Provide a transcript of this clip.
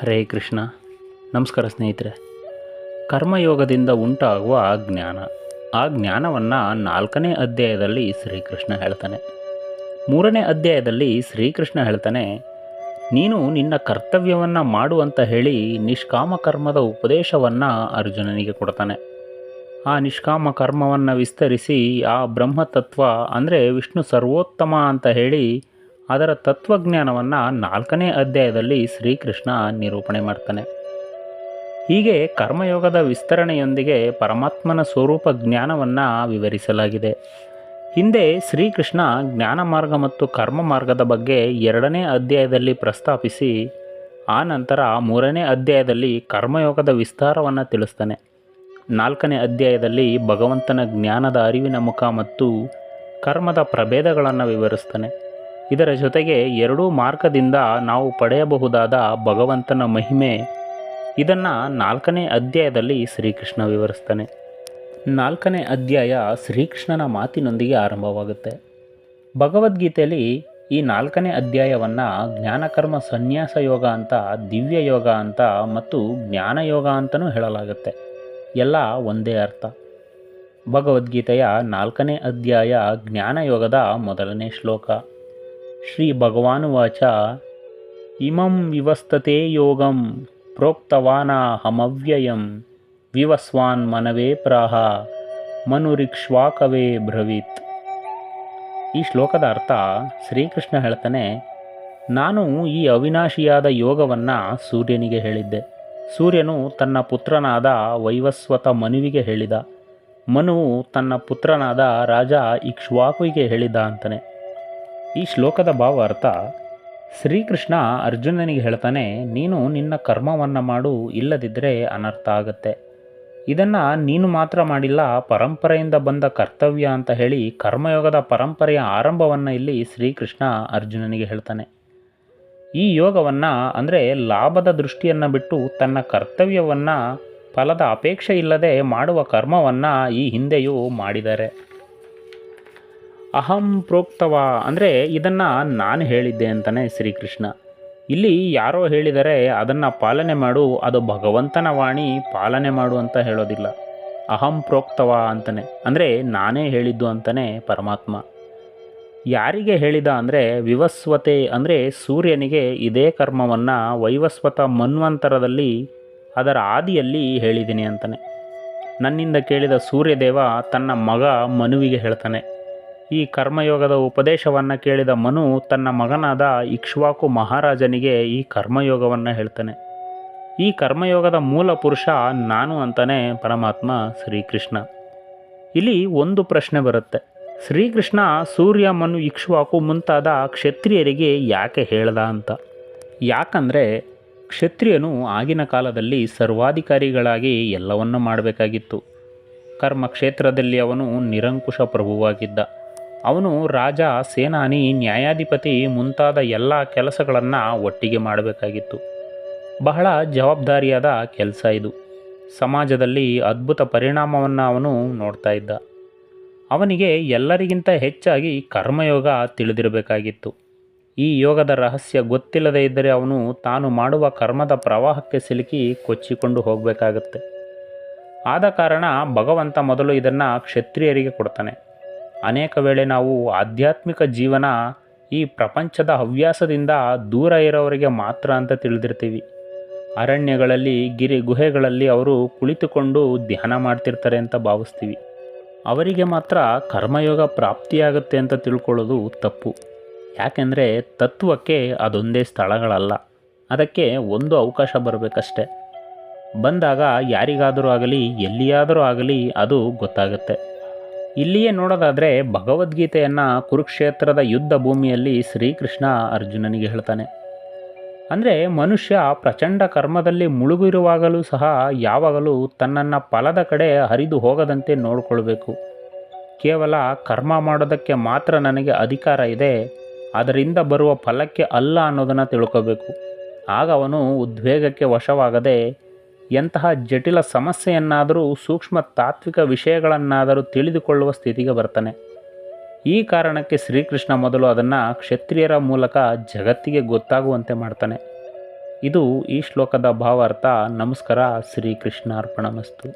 ಹರೇ ಕೃಷ್ಣ. ನಮಸ್ಕಾರ ಸ್ನೇಹಿತರೆ. ಕರ್ಮಯೋಗದಿಂದ ಉಂಟಾಗುವ ಜ್ಞಾನ. ಆ ಜ್ಞಾನವನ್ನು ನಾಲ್ಕನೇ ಅಧ್ಯಾಯದಲ್ಲಿ ಶ್ರೀಕೃಷ್ಣ ಹೇಳ್ತಾನೆ. ಮೂರನೇ ಅಧ್ಯಾಯದಲ್ಲಿ ಶ್ರೀಕೃಷ್ಣ ಹೇಳ್ತಾನೆ, ನೀನು ನಿನ್ನ ಕರ್ತವ್ಯವನ್ನು ಮಾಡು ಅಂತ ಹೇಳಿ ನಿಷ್ಕಾಮ ಕರ್ಮದ ಉಪದೇಶವನ್ನು ಅರ್ಜುನನಿಗೆ ಕೊಡ್ತಾನೆ. ಆ ನಿಷ್ಕಾಮ ಕರ್ಮವನ್ನು ವಿಸ್ತರಿಸಿ ಆ ಬ್ರಹ್ಮತತ್ವ ಅಂದರೆ ವಿಷ್ಣು ಸರ್ವೋತ್ತಮ ಅಂತ ಹೇಳಿ ಅದರ ತತ್ವಜ್ಞಾನವನ್ನು ನಾಲ್ಕನೇ ಅಧ್ಯಾಯದಲ್ಲಿ ಶ್ರೀಕೃಷ್ಣ ನಿರೂಪಣೆ ಮಾಡ್ತಾನೆ. ಹೀಗೆ ಕರ್ಮಯೋಗದ ವಿಸ್ತರಣೆಯೊಂದಿಗೆ ಪರಮಾತ್ಮನ ಸ್ವರೂಪ ಜ್ಞಾನವನ್ನು ವಿವರಿಸಲಾಗಿದೆ. ಹಿಂದೆ ಶ್ರೀಕೃಷ್ಣ ಜ್ಞಾನ ಮಾರ್ಗ ಮತ್ತು ಕರ್ಮ ಮಾರ್ಗದ ಬಗ್ಗೆ ಎರಡನೇ ಅಧ್ಯಾಯದಲ್ಲಿ ಪ್ರಸ್ತಾಪಿಸಿ, ಆ ನಂತರ ಮೂರನೇ ಅಧ್ಯಾಯದಲ್ಲಿ ಕರ್ಮಯೋಗದ ವಿಸ್ತಾರವನ್ನು ತಿಳಿಸ್ತಾನೆ. ನಾಲ್ಕನೇ ಅಧ್ಯಾಯದಲ್ಲಿ ಭಗವಂತನ ಜ್ಞಾನದ ಅರಿವಿನ ಮುಖ ಮತ್ತು ಕರ್ಮದ ಪ್ರಭೇದಗಳನ್ನು ವಿವರಿಸ್ತಾನೆ. ಇದರ ಜೊತೆಗೆ ಎರಡೂ ಮಾರ್ಗದಿಂದ ನಾವು ಪಡೆಯಬಹುದಾದ ಭಗವಂತನ ಮಹಿಮೆ. ಇದನ್ನು ನಾಲ್ಕನೇ ಅಧ್ಯಾಯದಲ್ಲಿ ಶ್ರೀಕೃಷ್ಣ ವಿವರಿಸ್ತಾನೆ. ನಾಲ್ಕನೇ ಅಧ್ಯಾಯ ಶ್ರೀಕೃಷ್ಣನ ಮಾತಿನೊಂದಿಗೆ ಆರಂಭವಾಗುತ್ತೆ. ಭಗವದ್ಗೀತೆಯಲ್ಲಿ ಈ ನಾಲ್ಕನೇ ಅಧ್ಯಾಯವನ್ನು ಜ್ಞಾನಕರ್ಮ ಸನ್ಯಾಸ ಯೋಗ ಅಂತ, ದಿವ್ಯ ಯೋಗ ಅಂತ ಮತ್ತು ಜ್ಞಾನಯೋಗ ಅಂತಲೂ ಹೇಳಲಾಗುತ್ತೆ. ಎಲ್ಲ ಒಂದೇ ಅರ್ಥ. ಭಗವದ್ಗೀತೆಯ ನಾಲ್ಕನೇ ಅಧ್ಯಾಯ ಜ್ಞಾನಯೋಗದ ಮೊದಲನೇ ಶ್ಲೋಕ. ಶ್ರೀ ಭಗವಾನುವಾಚ ಇಮಂ ವಿವಸ್ತತೆ ಯೋಗಂ ಪ್ರೋಕ್ತವಾನಹಮವ್ಯಯಂ. ವಿವಸ್ವಾನ್ ಮನವೇ ಪ್ರಾಹ, ಮನುರಿಕ್ಷ್ವಾಕವೇ ಬ್ರವೀತ್. ಈ ಶ್ಲೋಕದ ಅರ್ಥ ಶ್ರೀಕೃಷ್ಣ ಹೇಳ್ತಾನೆ, ನಾನು ಈ ಅವಿನಾಶಿಯಾದ ಯೋಗವನ್ನು ಸೂರ್ಯನಿಗೆ ಹೇಳಿದ್ದೆ. ಸೂರ್ಯನು ತನ್ನ ಪುತ್ರನಾದ ವೈವಸ್ವತ ಮನುವಿಗೆ ಹೇಳಿದ. ಮನು ತನ್ನ ಪುತ್ರನಾದ ರಾಜ ಇಕ್ಷ್ವಾಕುವಿಗೆ ಹೇಳಿದ ಅಂತಾನೆ. ಈ ಶ್ಲೋಕದ ಭಾವ ಅರ್ಥ, ಶ್ರೀಕೃಷ್ಣ ಅರ್ಜುನನಿಗೆ ಹೇಳ್ತಾನೆ, ನೀನು ನಿನ್ನ ಕರ್ಮವನ್ನು ಮಾಡು ಇಲ್ಲದಿದ್ದರೆ ಅನರ್ಥ ಆಗುತ್ತೆ. ಇದನ್ನು ನೀನು ಮಾತ್ರ ಮಾಡಿಲ್ಲ, ಪರಂಪರೆಯಿಂದ ಬಂದ ಕರ್ತವ್ಯ ಅಂತ ಹೇಳಿ ಕರ್ಮಯೋಗದ ಪರಂಪರೆಯ ಆರಂಭವನ್ನು ಇಲ್ಲಿ ಶ್ರೀಕೃಷ್ಣ ಅರ್ಜುನನಿಗೆ ಹೇಳ್ತಾನೆ. ಈ ಯೋಗವನ್ನು ಅಂದರೆ ಲಾಭದ ದೃಷ್ಟಿಯನ್ನು ಬಿಟ್ಟು ತನ್ನ ಕರ್ತವ್ಯವನ್ನು, ಫಲದ ಅಪೇಕ್ಷೆ ಇಲ್ಲದೆ ಮಾಡುವ ಕರ್ಮವನ್ನು ಈ ಹಿಂದೆಯೂ ಮಾಡಿದ್ದಾರೆ. ಅಹಂ ಪ್ರೋಕ್ತವ? ಅಂದರೆ ಇದನ್ನು ನಾನು ಹೇಳಿದ್ದೆ ಅಂತಲೇ ಶ್ರೀಕೃಷ್ಣ. ಇಲ್ಲಿ ಯಾರೋ ಹೇಳಿದರೆ ಅದನ್ನು ಪಾಲನೆ ಮಾಡು, ಅದು ಭಗವಂತನ ವಾಣಿ, ಪಾಲನೆ ಮಾಡು ಅಂತ ಹೇಳೋದಿಲ್ಲ. ಅಹಂ ಪ್ರೋಕ್ತವ ಅಂತಲೇ ಅಂದರೆ ನಾನೇ ಹೇಳಿದ್ದು ಅಂತಲೇ ಪರಮಾತ್ಮ. ಯಾರಿಗೆ ಹೇಳಿದ ಅಂದರೆ ವಿವಸ್ವತೆ, ಅಂದರೆ ಸೂರ್ಯನಿಗೆ ಇದೇ ಕರ್ಮವನ್ನು ವೈವಸ್ವತ ಮನ್ವಂತರದಲ್ಲಿ, ಅದರ ಆದಿಯಲ್ಲಿ ಹೇಳಿದ್ದೀನಿ ಅಂತಾನೆ. ನನ್ನಿಂದ ಕೇಳಿದ ಸೂರ್ಯದೇವ ತನ್ನ ಮಗ ಮನುವಿಗೆ ಹೇಳ್ತಾನೆ. ಈ ಕರ್ಮಯೋಗದ ಉಪದೇಶವನ್ನು ಕೇಳಿದ ಮನು ತನ್ನ ಮಗನಾದ ಇಕ್ಷ್ವಾಕು ಮಹಾರಾಜನಿಗೆ ಈ ಕರ್ಮಯೋಗವನ್ನು ಹೇಳ್ತಾನೆ. ಈ ಕರ್ಮಯೋಗದ ಮೂಲ ಪುರುಷ ನಾನು ಅಂತಾನೆ ಪರಮಾತ್ಮ ಶ್ರೀಕೃಷ್ಣ. ಇಲ್ಲಿ ಒಂದು ಪ್ರಶ್ನೆ ಬರುತ್ತೆ. ಶ್ರೀಕೃಷ್ಣ ಸೂರ್ಯ ಮನು ಇಕ್ಷ್ವಾಕು ಮುಂತಾದ ಕ್ಷತ್ರಿಯರಿಗೆ ಯಾಕೆ ಹೇಳ್ದ ಅಂತ. ಯಾಕಂದರೆ ಕ್ಷತ್ರಿಯನು ಆಗಿನ ಕಾಲದಲ್ಲಿ ಸರ್ವಾಧಿಕಾರಿಗಳಾಗಿ ಎಲ್ಲವನ್ನೂ ಮಾಡಬೇಕಾಗಿತ್ತು. ಕರ್ಮ ಕ್ಷೇತ್ರದಲ್ಲಿ ಅವನು ನಿರಂಕುಶ ಪ್ರಭುವಾಗಿದ್ದ. ಅವನು ರಾಜ, ಸೇನಾನಿ, ನ್ಯಾಯಾಧಿಪತಿ ಮುಂತಾದ ಎಲ್ಲ ಕೆಲಸಗಳನ್ನು ಒಟ್ಟಿಗೆ ಮಾಡಬೇಕಾಗಿತ್ತು. ಬಹಳ ಜವಾಬ್ದಾರಿಯಾದ ಕೆಲಸ ಇದು. ಸಮಾಜದಲ್ಲಿ ಅದ್ಭುತ ಪರಿಣಾಮವನ್ನು ಅವನು ನೋಡ್ತಾ ಇದ್ದ. ಅವನಿಗೆ ಎಲ್ಲರಿಗಿಂತ ಹೆಚ್ಚಾಗಿ ಕರ್ಮಯೋಗ ತಿಳಿದಿರಬೇಕಾಗಿತ್ತು. ಈ ಯೋಗದ ರಹಸ್ಯ ಗೊತ್ತಿಲ್ಲದೇ ಇದ್ದರೆ ಅವನು ತಾನು ಮಾಡುವ ಕರ್ಮದ ಪ್ರವಾಹಕ್ಕೆ ಸಿಲುಕಿ ಕೊಚ್ಚಿಕೊಂಡು ಹೋಗಬೇಕಾಗತ್ತೆ. ಆದ ಕಾರಣ ಭಗವಂತ ಮೊದಲು ಇದನ್ನು ಕ್ಷತ್ರಿಯರಿಗೆ ಕೊಡ್ತಾನೆ. ಅನೇಕ ವೇಳೆ ನಾವು ಆಧ್ಯಾತ್ಮಿಕ ಜೀವನ ಈ ಪ್ರಪಂಚದ ಹವ್ಯಾಸದಿಂದ ದೂರ ಇರೋವರಿಗೆ ಮಾತ್ರ ಅಂತ ತಿಳಿದಿರ್ತೀವಿ. ಅರಣ್ಯಗಳಲ್ಲಿ, ಗಿರಿ ಗುಹೆಗಳಲ್ಲಿ ಅವರು ಕುಳಿತುಕೊಂಡು ಧ್ಯಾನ ಮಾಡ್ತಿರ್ತಾರೆ ಅಂತ ಭಾವಿಸ್ತೀವಿ. ಅವರಿಗೆ ಮಾತ್ರ ಕರ್ಮಯೋಗ ಪ್ರಾಪ್ತಿಯಾಗುತ್ತೆ ಅಂತ ತಿಳ್ಕೊಳ್ಳೋದು ತಪ್ಪು. ಯಾಕೆಂದರೆ ತತ್ವಕ್ಕೆ ಅದೊಂದೇ ಸ್ಥಳಗಳಲ್ಲ. ಅದಕ್ಕೆ ಒಂದು ಅವಕಾಶ ಬರಬೇಕಷ್ಟೆ. ಬಂದಾಗ ಯಾರಿಗಾದರೂ ಆಗಲಿ, ಎಲ್ಲಿಯಾದರೂ ಆಗಲಿ ಅದು ಗೊತ್ತಾಗುತ್ತೆ. ಇಲ್ಲಿಯೇ ನೋಡೋದಾದರೆ ಭಗವದ್ಗೀತೆಯನ್ನು ಕುರುಕ್ಷೇತ್ರದ ಯುದ್ಧ ಭೂಮಿಯಲ್ಲಿ ಶ್ರೀಕೃಷ್ಣ ಅರ್ಜುನನಿಗೆ ಹೇಳ್ತಾನೆ. ಅಂದರೆ ಮನುಷ್ಯ ಪ್ರಚಂಡ ಕರ್ಮದಲ್ಲಿ ಮುಳುಗಿರುವಾಗಲೂ ಸಹ ಯಾವಾಗಲೂ ತನ್ನನ್ನು ಫಲದ ಕಡೆ ಹರಿದು ಹೋಗದಂತೆ ನೋಡಿಕೊಳ್ಬೇಕು. ಕೇವಲ ಕರ್ಮ ಮಾಡೋದಕ್ಕೆ ಮಾತ್ರ ನನಗೆ ಅಧಿಕಾರ ಇದೆ, ಅದರಿಂದ ಬರುವ ಫಲಕ್ಕೆ ಅಲ್ಲ ಅನ್ನೋದನ್ನು ತಿಳ್ಕೋಬೇಕು. ಆಗ ಅವನು ಉದ್ವೇಗಕ್ಕೆ ವಶವಾಗದೆ ಎಂತಹ ಜಟಿಲ ಸಮಸ್ಯೆಯನ್ನಾದರೂ ಸೂಕ್ಷ್ಮ ತಾತ್ವಿಕ ವಿಷಯಗಳನ್ನಾದರೂ ತಿಳಿದುಕೊಳ್ಳುವ ಸ್ಥಿತಿಗೆ ಬರ್ತಾನೆ. ಈ ಕಾರಣಕ್ಕೆ ಶ್ರೀಕೃಷ್ಣ ಮೊದಲು ಅದನ್ನು ಕ್ಷತ್ರಿಯರ ಮೂಲಕ ಜಗತ್ತಿಗೆ ಗೊತ್ತಾಗುವಂತೆ ಮಾಡ್ತಾನೆ. ಇದು ಈ ಶ್ಲೋಕದ ಭಾವಾರ್ಥ. ನಮಸ್ಕಾರ. ಶ್ರೀಕೃಷ್ಣಾರ್ಪಣಮಸ್ತು.